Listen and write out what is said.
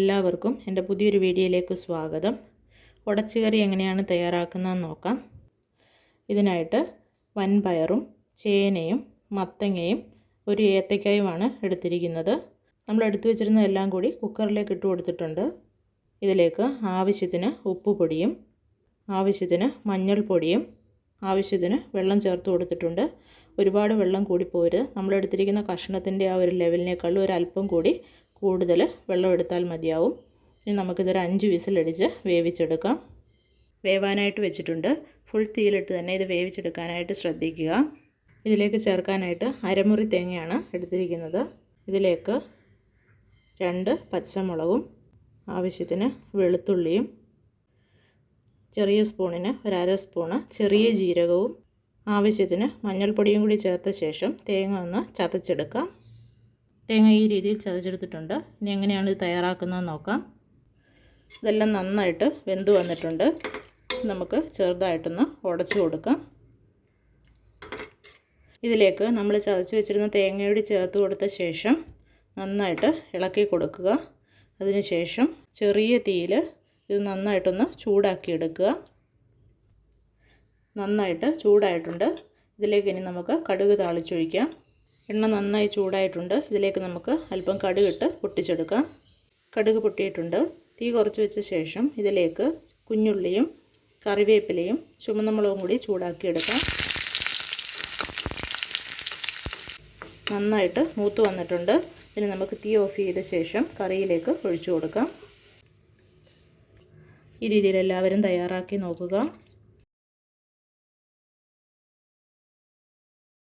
എല്ലാവർക്കും എന്റെ പുതിയൊരു വീഡിയോയിലേക്ക് സ്വാഗതം. ഉടച്ചുകറി എങ്ങനെയാണ് തയ്യാറാക്കുന്നതെന്ന് നോക്കാം. ഇതിനായിട്ട് വൻപയറും ചേനയും മത്തങ്ങയും ഒരു ഏത്തക്കായുമാണ് എടുത്തിരിക്കുന്നത്. നമ്മൾ എടുത്തു വെച്ചിരുന്ന എല്ലാം കൂടി കുക്കറിലേക്ക് ഇട്ട് കൊടുത്തിട്ടുണ്ട്. ഇതിലേക്ക് ആവശ്യത്തിന് ഉപ്പ് പൊടിയും ആവശ്യത്തിന് മഞ്ഞൾപ്പൊടിയും ആവശ്യത്തിന് വെള്ളം ചേർത്ത് കൊടുത്തിട്ടുണ്ട്. ഒരുപാട് വെള്ളം കൂടി പോരുത്. നമ്മൾ എടുത്തിരിക്കുന്ന കഷ്ണത്തിന്റെ ആ ഒരു ലെവലിനേക്കാളും ഒരു അല്പം കൂടി കൂടുതൽ വെള്ളം എടുത്താൽ മതിയാവും. ഇനി നമുക്കിതൊരു അഞ്ച് വിസിലടിച്ച് വേവിച്ചെടുക്കാം. വേവാനായിട്ട് വെച്ചിട്ടുണ്ട്. ഫുൾ തീയിലിട്ട് തന്നെ ഇത് വേവിച്ചെടുക്കാനായിട്ട് ശ്രദ്ധിക്കുക. ഇതിലേക്ക് ചേർക്കാനായിട്ട് അരമുറി തേങ്ങയാണ് എടുത്തിരിക്കുന്നത്. ഇതിലേക്ക് രണ്ട് പച്ചമുളകും ആവശ്യത്തിന് വെളുത്തുള്ളിയും ചെറിയ സ്പൂണിന് ഒരര സ്പൂണ് ചെറിയ ജീരകവും ആവശ്യത്തിന് മഞ്ഞൾപ്പൊടിയും കൂടി ചേർത്ത ശേഷം തേങ്ങ ഒന്ന് ചതച്ചെടുക്കാം. തേങ്ങ ഈ രീതിയിൽ ചതച്ചെടുത്തിട്ടുണ്ട്. ഇനി എങ്ങനെയാണ് ഇത് തയ്യാറാക്കുന്നത് നോക്കാം. ഇതെല്ലാം നന്നായിട്ട് വെന്ത് വന്നിട്ടുണ്ട്. നമുക്ക് ചെറുതായിട്ടൊന്ന് ഉടച്ചു കൊടുക്കാം. ഇതിലേക്ക് നമ്മൾ ചതച്ച് വെച്ചിരുന്ന തേങ്ങയോട് ചേർത്ത് കൊടുത്ത ശേഷം നന്നായിട്ട് ഇളക്കി കൊടുക്കുക. അതിനുശേഷം ചെറിയ തീയിൽ ഇത് നന്നായിട്ടൊന്ന് ചൂടാക്കിയെടുക്കുക നന്നായിട്ട് ചൂടായിട്ടുണ്ട്. ഇതിലേക്ക് ഇനി നമുക്ക് കടുക് താളിച്ചൊഴിക്കാം. എണ്ണ നന്നായി ചൂടായിട്ടുണ്ട്. ഇതിലേക്ക് നമുക്ക് അല്പം കടുകിട്ട് പൊട്ടിച്ചെടുക്കാം. കടുക് പൊട്ടിയിട്ടുണ്ട്. തീ കുറച്ച് വെച്ച ശേഷം ഇതിലേക്ക് കുഞ്ഞുള്ളിയും കറിവേപ്പിലയും ചുമന്ന മുളകും കൂടി ചൂടാക്കിയെടുക്കാം. നന്നായിട്ട് മൂത്ത് വന്നിട്ടുണ്ട്. ഇനി നമുക്ക് തീ ഓഫ് ചെയ്ത ശേഷം കറിയിലേക്ക് ഒഴിച്ചു കൊടുക്കാം. ഈ രീതിയിൽ എല്ലാവരും തയ്യാറാക്കി നോക്കുക.